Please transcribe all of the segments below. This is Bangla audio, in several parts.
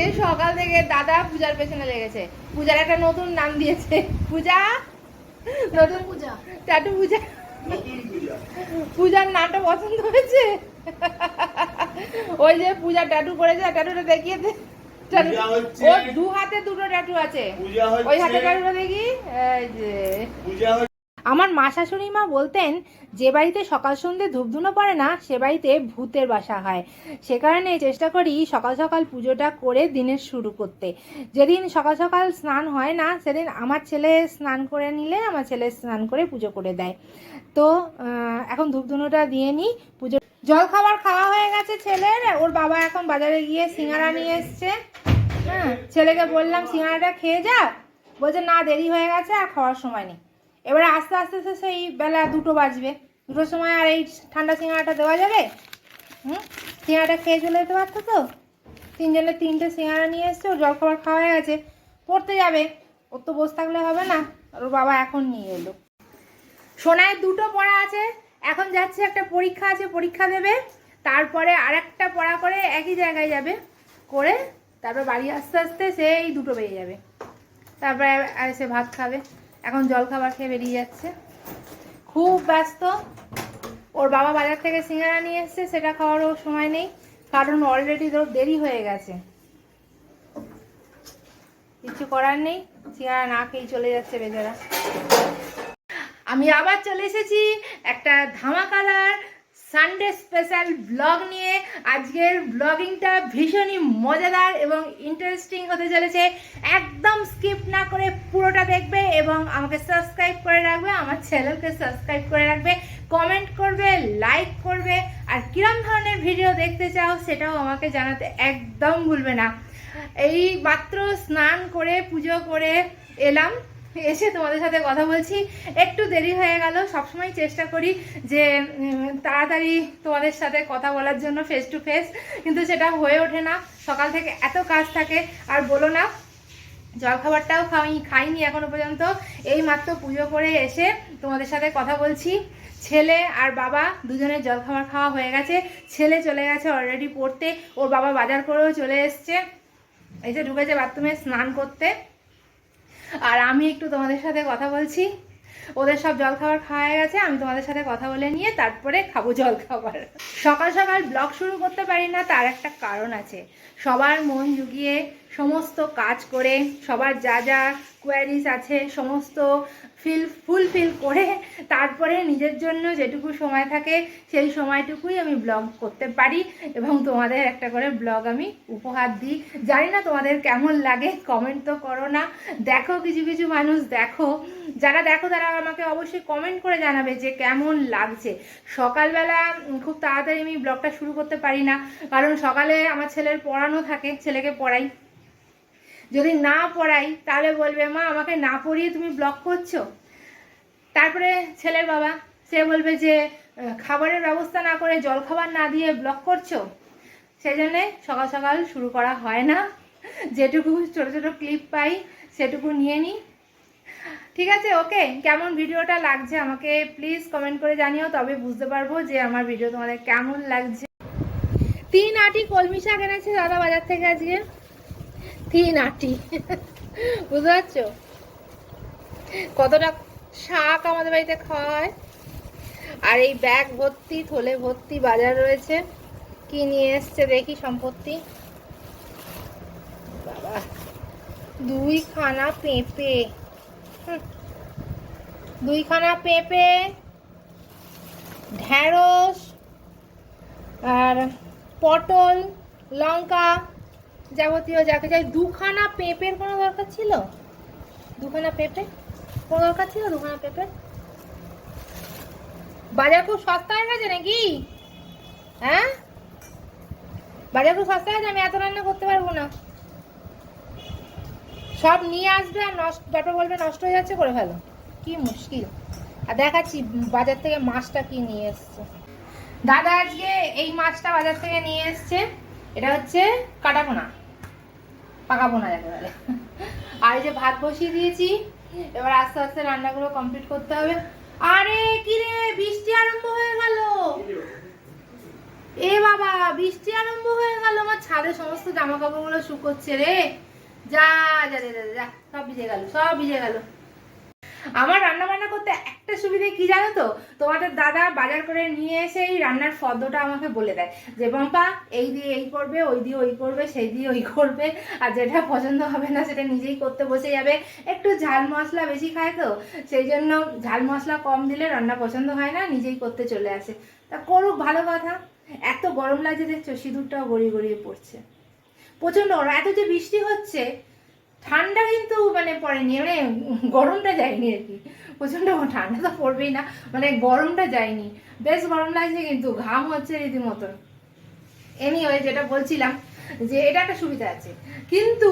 আজকে সকাল থেকে দাদা পূজার পেছনে লেগেছে। পূজার একটা নতুন নাম দিয়েছে। পূজা? নতুন পূজা। ট্যাটু পূজা। পূজার নামটা পছন্দ হয়েছে? ওই যে পূজা ট্যাটু করেছে ট্যাটুটা দেখিয়ে দে। হাতে দুটো ট্যাটু আছে। ওই হাতে ট্যাটুটা দেখি। এই যে আমার মা শাশুড়ি মা বলতেন, যে বাড়িতে সকাল সন্ধে ধূপধুনো পড়ে না, সে বাড়িতে ভূতের বাসা হয়। সে কারণে চেষ্টা করি সকাল সকাল পুজোটা করে দিনের শুরু করতে। যেদিন সকাল সকাল স্নান হয় না, সেদিন আমার ছেলে স্নান করে নিলে আমার ছেলে স্নান করে পুজো করে দেয়। তো এখন ধূপধুনোটা দিয়ে নিই, পুজো জল খাবার খাওয়া হয়ে গেছে ছেলের, ওর বাবা এখন বাজারে গিয়ে সিঙ্গারা নিয়ে এসছে। হ্যাঁ ছেলেকে বললাম, সিঙ্গারাটা খেয়ে যা। বলছে, না, দেরি হয়ে গেছে, আর খাওয়ার সময় নেই। এবারে আস্তে আস্তে তো সেই বেলা দুটো বাজবে। দুটোর সময় আর এই ঠান্ডা সিঙ্গারাটা দেওয়া যাবে? হুম? সিঙ্গারাটা খেয়ে চলে যেতে পারতো তো? তিনজনে তিনটে সিঙ্গারা নিয়ে এসছে, ওর জলখাবার খাওয়া হয়ে গেছে। পড়তে যাবে। ওর তো বসে থাকলে হবে না। ওর বাবা এখন নিয়ে এলো। সোনায় দুটো পড়া আছে। এখন যাচ্ছে একটা পরীক্ষা আছে, পরীক্ষা দেবে। তারপরে আরেকটা পড়া করে একই জায়গায় যাবে। করে তারপর বাড়ি আস্তে আস্তে সেই দুটো বেরিয়ে যাবে। তারপরে আর এসে ভাত খাবে। এখন জল খাবার খেয়ে বেরিয়ে যাচ্ছে। খুব ব্যস্ত। ওর বাবা বাজার থেকে সিঙ্গারা নিয়ে এসছে, সেটা খাওয়ারও সময় নেই, কারণ অলরেডি তোর দেরি হয়ে গেছে। কিছু করার নেই, সিঙ্গারা না খেয়েই চলে যাচ্ছে বেচারা। আমি আবার চলে এসেছি একটা ধামাকাদার সানডে স্পেশাল ব্লগ নিয়ে। আজকের ব্লগিংটা ভীষণই মজাদার এবং ইন্টারেস্টিং হতে চলেছে। একদম স্কিপ না করে পুরোটা দেখবে এবং আমাকে সাবস্ক্রাইব করে রাখবে, আমার চ্যানেলকে সাবস্ক্রাইব করে রাখবে কমেন্ট করবে লাইক করবে, আর কিরম ধরনের ভিডিও দেখতে চাও সেটাও আমাকে জানাতে একদম ভুলবে না। এই মাত্র স্নান করে, পুজো করে এলাম, এসে তোমাদের সাথে কথা বলছি। একটু দেরি হয়ে গেল, সবসময় চেষ্টা করি যে তাড়াতাড়ি তোমাদের সাথে কথা বলার জন্য ফেস টু ফেস কিন্তু সেটা হয়ে ওঠে না। সকাল থেকে এত কাজ থাকে, আর বলো না জলখাবারটাও খাই খাইনি এখনও পর্যন্ত। এই মাত্র পুজো করে এসে তোমাদের সাথে কথা বলছি। ছেলে আর বাবা দুজনের জলখাবার খাওয়া হয়ে গেছে। ছেলে চলে গেছে অলরেডি পড়তে। ওর বাবা বাজার করেও চলে এসছে। এসে ঢুকেছে বাথরুমে স্নান করতে। আর আমি একটু তোমাদের সাথে কথা বলছি। ওদের সব জল খাবার খাওয়া হয়ে গেছে। আমি তোমাদের সাথে কথা বলে নিয়ে তারপরে খাব জল খাবার সকাল সকাল ব্লগ শুরু করতে পারি না, তার একটা কারণ আছে। সবার মন জুগিয়ে সমস্ত কাজ করে, সবার যা যা কোয়ারিজ আছে, সমস্ত ফিল ফুলফিল করে তারপরে নিজের জন্য যেটুকু সময় থাকে, সেই সময়টুকুই আমি ব্লগ করতে পারি এবং তোমাদের একটা করে ব্লগ আমি উপহার দিই। জানি না তোমাদের কেমন লাগে কমেন্ট তো করো না। দেখো কিছু কিছু মানুষ দেখো, যারা দেখো তারা আমাকে অবশ্যই কমেন্ট করে জানাবে যে কেমন লাগছে। সকালবেলা খুব তাড়াতাড়ি আমি ব্লগটা শুরু করতে পারি না, কারণ সকালে আমার ছেলের পড়ানো থাকে, ছেলেকে পড়াই। যদি না পড়াই, তাহলে বলবে, মা, আমাকে না পড়িয়ে তুমি ব্লক করছ? তারপরে ছেলের বাবা, সে বলবে যে খাবারের ব্যবস্থা না করে জল খাবার না দিয়ে ব্লক করছ? সেই জন্যে সকাল সকাল শুরু করা হয় না। যেটুকু ছোট ছোট ক্লিপ পাই, সেটুকু নিয়ে নিই। ঠিক আছে, ওকে, কেমন ভিডিওটা লাগছে আমাকে প্লিজ কমেন্ট করে জানিও, তবে বুঝতে পারব যে আমার ভিডিও তোমাদের কেমন লাগছে। তিন আটি কলমি শাক এনেছে দাদা বাজার থেকে আজকে। তিন আটি। বুঝতে পারছ? কতটা শাক আমাদের বাড়িতে খাওয়া আর এই ব্যাগ ভর্তি, থলে ভর্তি বাজার রয়েছে। কি নিয়ে এসছে দেখি সম্পত্তি। বাবা, দুইখানা পেঁপে। হুম। দুইখানা পেঁপে ঢ্যাঁড়স আর পটল, লঙ্কা যাবতীয় যাকে চাই দুখানা পেঁপের কোনো দরকার ছিল? দুখানা পেঁপে? কোনো দরকার ছিল দুখানা পেঁপে? বাজার খুব সস্তা হয়ে গেছে নাকি? হ্যাঁ? বাজার খুব সস্তা হয়েছে আমি এত রান্না করতে পারব না। সব নিয়ে আসবে আর নষ্ট ব্যাপার বলবে নষ্ট হয়ে যাচ্ছে, করে ফেলো। কি মুশকিল। আর দেখাচ্ছি বাজার থেকে মাছটা কি নিয়ে এসছে। দাদা আজকে এই মাছটা বাজার থেকে নিয়ে এসছে, এটা হচ্ছে কাটা পোনা না একেবারে। আর এই যে ভাত বসিয়ে দিয়েছি এবার আস্তে আস্তে রান্নাগুলো কমপ্লিট করতে হবে। আরে কি রে বৃষ্টি আরম্ভ হয়ে গেল। এ বাবা বৃষ্টি আরম্ভ হয়ে গেল। আমার ছাদে সমস্ত জামা কাপড়গুলো শুকোচ্ছে রে। যা যা যা যা, যা সব ভিজে গেল সব ভিজে গেল। আমার রান্না বান্না করতে একটা সুবিধে কি জানো তো? তোমাদের দাদা বাজার করে নিয়ে এসে এই রান্নার ফর্দটা আমাকে বলে দেয় যে পম্পা এই দিয়ে এই করবে, ওই দিয়ে ওই করবে, সেই দিয়ে ওই করবে। আর যেটা পছন্দ হবে না, সেটা নিজেই করতে বসে যাবে। একটু ঝাল মশলা বেশি খায় তো, সেই জন্য ঝাল মশলা কম দিলে রান্না পছন্দ হয় না, নিজেই করতে চলে আসে। তা করুক, ভালো কথা। এত গরম লাগছে দেখছ, সিঁদুরটাও গড়িয়ে গড়িয়ে পড়ছে। প্রচণ্ড গরম। এত যে বৃষ্টি হচ্ছে ঠান্ডা কিন্তু মানে পড়েনি মানে গরমটা যায়নি আর কি। প্রচণ্ড ঠান্ডা তো পড়বেই না মানে গরমটা যায়নি। বেশ গরম লাগছে কিন্তু, ঘাম হচ্ছে রীতিমতো। এনিওয়ে যেটা বলছিলাম যে এটা একটা সুবিধা আছে। কিন্তু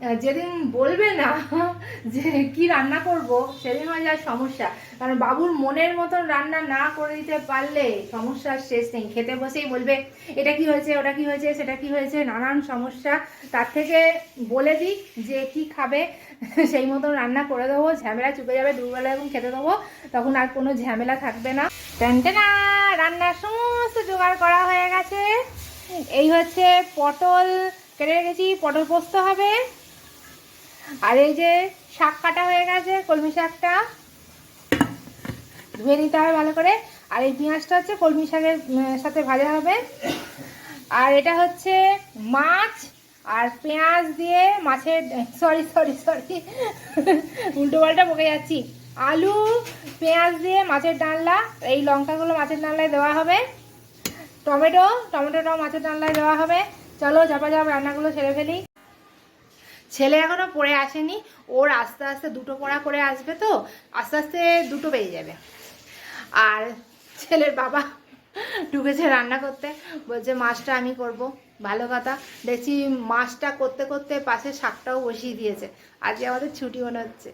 যেদিন বলবে না যে কি রান্না করব, সেদিন হয়ে যায় সমস্যা। কারণ বাবুর মনের মতন রান্না না করে দিতে পারলে সমস্যার শেষ নেই। খেতে বসেই বলবে, এটা কি হয়েছে, ওটা কি হয়েছে, সেটা কি হয়েছে? নানান সমস্যা। তার থেকে বলে দিই যে কি খাবে, সেই মতন রান্না করে দেবো। ঝামেলা চুপে যাবে দুবেলা এবং খেতে দেবো, তখন আর কোনো ঝামেলা থাকবে না। টেনটেনা রান্নার সমস্ত জোগাড় করা হয়ে গেছে। এই হচ্ছে পটল, কেটে রেখেছি, পটল পোস্ত হবে। আর এই যে শাক কাটা হয়ে গেছে, কলমি শাকটা। ধুয়ে নিতে হবে ভালো করে। আর এই পেঁয়াজটা হচ্ছে কলমি শাকের সাথে ভাজা হবে। আর এটা হচ্ছে মাছ আর পেঁয়াজ দিয়ে মাছের সরি সরি সরি উল্টো পাল্টা বকে যাচ্ছি। আলু, পেঁয়াজ দিয়ে মাছের ডালনা, এই লঙ্কাগুলো মাছের ডালনায় দেওয়া হবে। টমেটো, টমেটোটাও মাছের ডালনায় দেওয়া হবে। চলো চাপা চাপ রান্নাগুলো সেরে ফেলি। ছেলে এখনও পড়ে আসেনি, ওর আস্তে আস্তে দুটো পড়া করে আসবে তো, আস্তে আস্তে দুটো পেয়ে যাবে। আর ছেলের বাবা ঢুকেছে রান্না করতে, বলছে মাছটা আমি করব, ভালো কথা। দেখছি মাছটা করতে করতে পাশে শাকটাও বসিয়ে দিয়েছে, আজকে আমাদের ছুটি মনে হচ্ছে।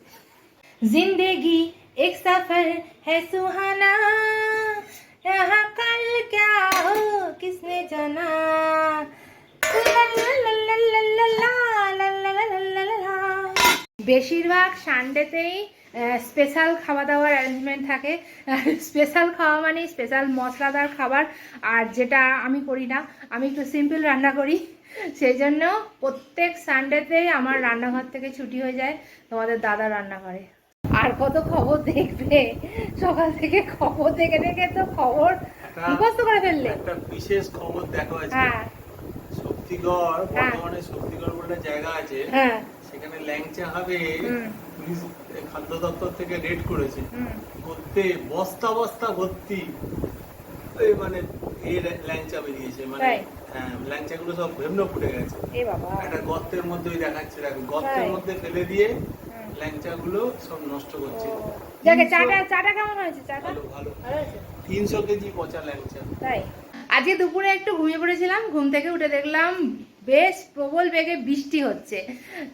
জিন্দেগি এক সফর হ্যাঁ সুহানা यहाँ कल क्या हो किसने जाना ला ला ला ला ला ला বেশিরভাগ সানডেতেই স্পেশাল খাওয়া দাওয়ার অ্যারেঞ্জমেন্ট থাকে। স্পেশাল খাওয়া মানে স্পেশাল মশলাদার খাবার। আর যেটা আমি করি না আমি একটু সিম্পল রান্না করি। সেই জন্য প্রত্যেক সানডেতেই আমার রান্নাঘর থেকে ছুটি হয়ে যায় তোমাদের দাদা রান্না করে আর কত খবর দেখবে? সকাল থেকে খবর দেখে দেখে তো খবর মুখস্থ করে ফেললে। একটা বিশেষ খবর দেখো আজকে হ্যাঁ। শক্তিগড় হ্যাঁ। বর্তমানে শক্তিগড় বলে জায়গা আছে। হ্যাঁ। সেখানে ল্যাংচা হবে পুলিশ খাদ্য দপ্তর থেকে রেড করেছে। করতে বস্তা বস্তা ভর্তি। মানে এই ল্যাংচা বেরিয়েছে মানে হ্যাঁ ল্যাংচাগুলো সব ভেমনো ফুটে গেছে। একটা গর্তের মধ্যেই দেখাচ্ছে দেখো গর্তের মধ্যে ফেলে দিয়ে ল্যাংচাগুলো সব নষ্ট করছে। চাটা চাটা কেমন হয়েছে? চাটা? ভালো ভালো। ভালো তিনশো কেজি পচা ল্যাংচা। তাই। আজকে দুপুরে একটু ঘুমিয়ে পড়েছিলাম ঘুম থেকে উঠে দেখলাম বেশ প্রবল বেগে বৃষ্টি হচ্ছে।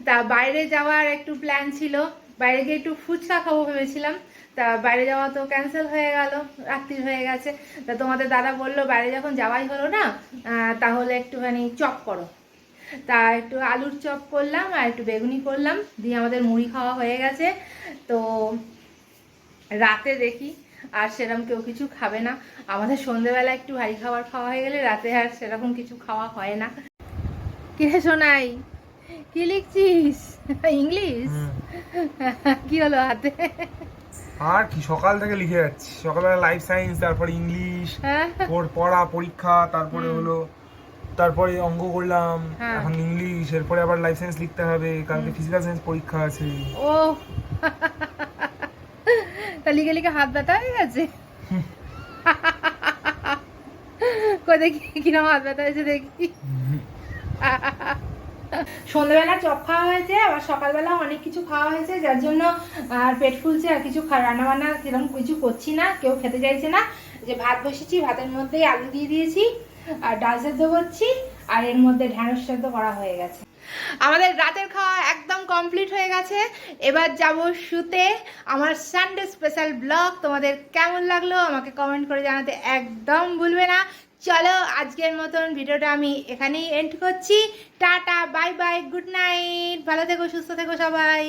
তা বাইরে যাওয়ার একটু প্ল্যান ছিল। বাইরে গিয়ে একটু ফুচকা খাব ভেবেছিলাম। তা বাইরে যাওয়া তো ক্যান্সেল হয়ে গেল রাত্রি হয়ে গেছে। তা তোমাদের দাদা বলল, বাইরে যখন যাওয়াই হলো না তাহলে একটুখানি চপ করো। তা একটু আলুর চপ করলাম আর একটু বেগুনি করলাম। দিয়ে আমাদের মুড়ি খাওয়া হয়ে গেছে। তো রাতে দেখি আর সেরকম কেউ কিছু খাবে না। আমাদের সন্ধেবেলা একটু ভারী খাবার খাওয়া হয়ে গেলে রাতে আর সেরকম কিছু খাওয়া হয় না। কিরে শোনাই? কি লিখছিস? ইংলিশ? কি হলো হাতে? আর কি সকাল থেকে লিখে যাচ্ছি। সকালবেলা লাইফ সায়েন্স তারপরে ইংলিশ হ্যাঁ? ওর পড়া পরীক্ষা তারপরে হলো তারপরে অঙ্ক করলাম হ্যাঁ। এখন ইংলিশ এরপরে আবার লাইফ সায়েন্স লিখতে হবে কালকে ফিজিক্যাল সায়েন্স পরীক্ষা আছে। ও তা লিখে লিখে হাত ব্যথা হয়ে গেছে? কই দেখি কিরম হাত ব্যথা হয়েছে দেখি? সন্ধ্যাবেলা চপ খাওয়া হয়েছে, আবার সকালবেলা অনেক কিছু খাওয়া হয়েছে, যার জন্য আর পেট ফুলছে আর কিছু রান্না বান্না সেরকম কিছু করছি না, কেউ খেতে চাইছে না। যে ভাত বসেছি, ভাতের মধ্যেই আলু দিয়ে দিয়েছি, আর ডাল সেদ্ধ করছি, আর এর মধ্যে ঢ্যাঁড়স সেদ্ধ করা হয়ে গেছে। আমাদের রাতের খাওয়া একদম কমপ্লিট হয়ে গেছে। এবার যাব শুতে। আমার সানডে স্পেশাল ব্লগ তোমাদের কেমন লাগল আমাকে কমেন্ট করে জানাতে একদম ভুলবে না। চলো আজকের মতন ভিডিওটা আমি এখানেই এন্ড করছি। Tata bye bye good night ভালো থেকো, সুস্থ থেকো সবাই।